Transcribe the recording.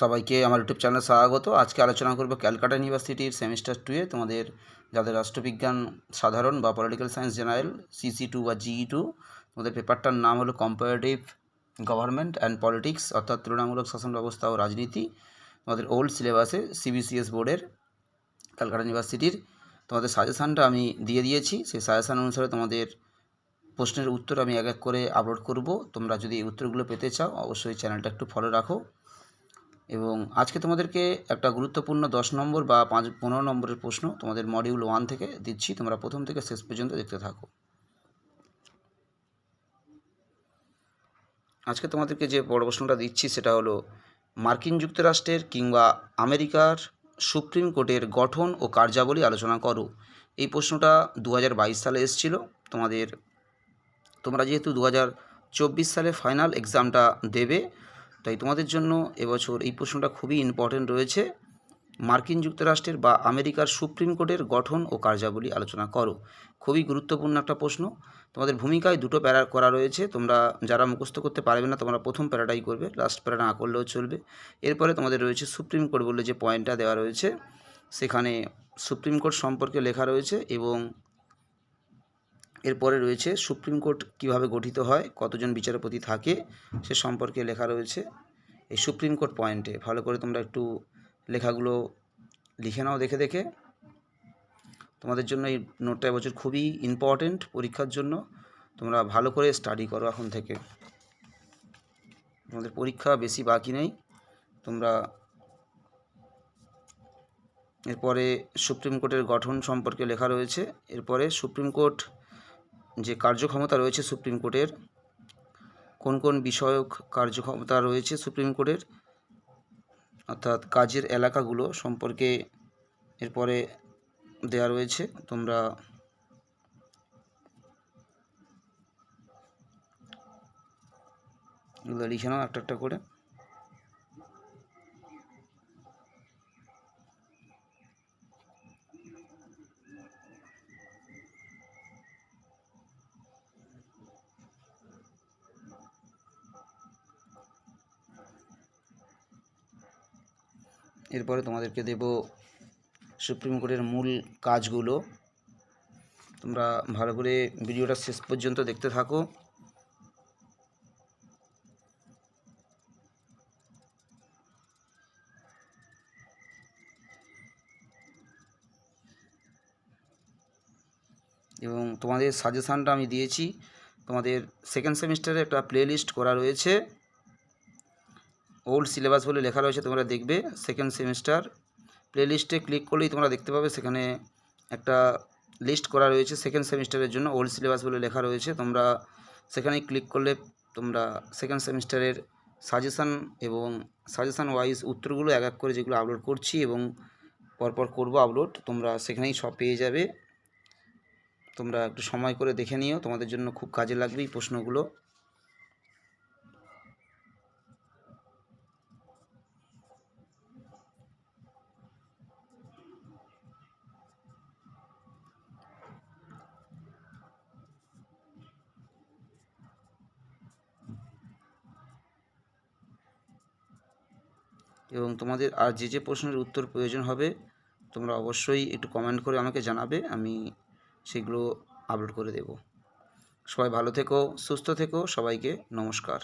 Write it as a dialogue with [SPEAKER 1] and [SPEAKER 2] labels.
[SPEAKER 1] সবাইকে আমার ইউটিউব চ্যানেলে স্বাগত। আজকে আলোচনা করব ক্যালকাটা ইউনিভার্সিটির সেমিস্টার টুয়ে তোমাদের যাদের রাষ্ট্রবিজ্ঞান সাধারণ বা political science general CC two বা জিই টু তোমাদের পেপারটার নাম হলো কম্পারেটিভ গভর্নমেন্ট অ্যান্ড পলিটিক্স অর্থাৎ তুলনামূলক শাসন ব্যবস্থা ও রাজনীতি। তোমাদের ওল্ড সিলেবাসে সিবিসিএস বোর্ডের ক্যালকাটা ইউনিভার্সিটির তোমাদের সাজেশানটা আমি দিয়ে দিয়েছি। সেই সাজেশান অনুসারে তোমাদের প্রশ্নের উত্তর আমি এক এক করে আপলোড করব। তোমরা যদি এই উত্তরগুলো পেতে চাও, অবশ্যই চ্যানেলটা একটু ফলো রাখো। এবং আজকে তোমাদেরকে একটা গুরুত্বপূর্ণ দশ নম্বর বা পাঁচ, পনেরো নম্বরের প্রশ্ন তোমাদের মডিউল ওয়ান থেকে দিচ্ছি। তোমরা প্রথম থেকে শেষ পর্যন্ত দেখতে থাকো। আজকে তোমাদেরকে যে বড় প্রশ্নটা দিচ্ছি সেটা হলো, মার্কিন যুক্তরাষ্ট্রের কিংবা আমেরিকার সুপ্রিম কোর্টের গঠন ও কার্যাবলী আলোচনা করো। এই প্রশ্নটা দু হাজার বাইশ সালে এসেছিল। তোমাদের, তোমরা যেহেতু দু হাজার চব্বিশ সালে ফাইনাল এক্সামটা দেবে তাই তোমাদের জন্য এবছর এই প্রশ্নটা খুবই ইম্পর্টেন্ট রয়েছে। মার্কিন যুক্তরাষ্ট্রের বা আমেরিকার সুপ্রিম কোর্টের গঠন ও কার্যাবলী আলোচনা করো। খুবই গুরুত্বপূর্ণ একটা প্রশ্ন। তোমাদের ভূমিকায় দুটো প্যারা করা রয়েছে। তোমরা যারা মুখস্থ করতে পারবে না, তোমরা প্রথম প্যারাটাই করবে। লাস্ট প্যারা না করলেও চলবে। এরপরে তোমাদের রয়েছে সুপ্রিম কোর্ট বলে যে পয়েন্টটা দেওয়া রয়েছে, সেখানে সুপ্রিম কোর্ট সম্পর্কে লেখা রয়েছে এবং এরপরে রয়েছে সুপ্রিম কোর্ট কীভাবে গঠিত হয়, কতজন বিচারপতি থাকে, সে সম্পর্কে লেখা রয়েছে। এই সুপ্রিম কোর্ট পয়েন্টে, ভালো করে তোমরা একটু লেখাগুলো লিখে নাও দেখে দেখে। তোমাদের জন্য এই নোটটা এবছর খুবই ইম্পর্টেন্ট পরীক্ষার জন্য। তোমরা ভালো করে স্টাডি করো এখন থেকে। তোমাদের পরীক্ষা বেশি বাকি নেই। তোমরা এরপরে সুপ্রিম কোর্টের গঠন সম্পর্কে লেখা রয়েছে। এরপরে সুপ্রিম কোর্ট যে কার্যক্ষমতা রয়েছে সুপ্রিম কোর্টের, কোন কোন বিষয়ক কার্যক্ষমতা রয়েছে সুপ্রিম কোর্টের, অর্থাৎ কাজের এলাকাগুলো সম্পর্কে এরপরে দেয়া রয়েছে। তোমরা এগুলো লিখে নাও একটা একটা করে। এরপরে তোমাদেরকে দেব সুপ্রিম কোর্টের মূল কাজগুলো। তোমরা ভালো করে ভিডিওটা শেষ পর্যন্ত দেখতে থাকো। এবং তোমাদের সাজেশানটা আমি দিয়েছি। তোমাদের সেকেন্ড সেমিস্টারে একটা প্লেলিস্ট করা রয়েছে। ওল্ড সিলেবাস বলে লেখা রয়েছে, তোমরা দেখবে সেকেন্ড সেমিস্টার প্লেলিস্টে ক্লিক করলেই তোমরা দেখতে পাবে সেখানে একটা লিস্ট করা রয়েছে। সেকেন্ড সেমিস্টারের জন্য ওল্ড সিলেবাস বলে লেখা রয়েছে, তোমরা সেখানে ক্লিক করলে তোমরা সেকেন্ড সেমিস্টারের সাজেশান এবং সাজেশান ওয়াইজ উত্তরগুলো এক এক করে যেগুলো আপলোড করছি এবং পরপর করব আপলোড তোমরা সেখানেই সব পেয়ে যাবে। তোমরা একটু সময় করে দেখে নিও, তোমাদের জন্য খুব কাজে লাগবে এই প্রশ্নগুলো। এবং তোমাদের আর যে যে প্রশ্নের উত্তর প্রয়োজন হবে, তোমরা অবশ্যই একটু কমেন্ট করে আমাকে জানাবে, আমি সেগুলো আপলোড করে দেব। সবাই ভালো থেকো, সুস্থ থেকো, সবাইকে নমস্কার।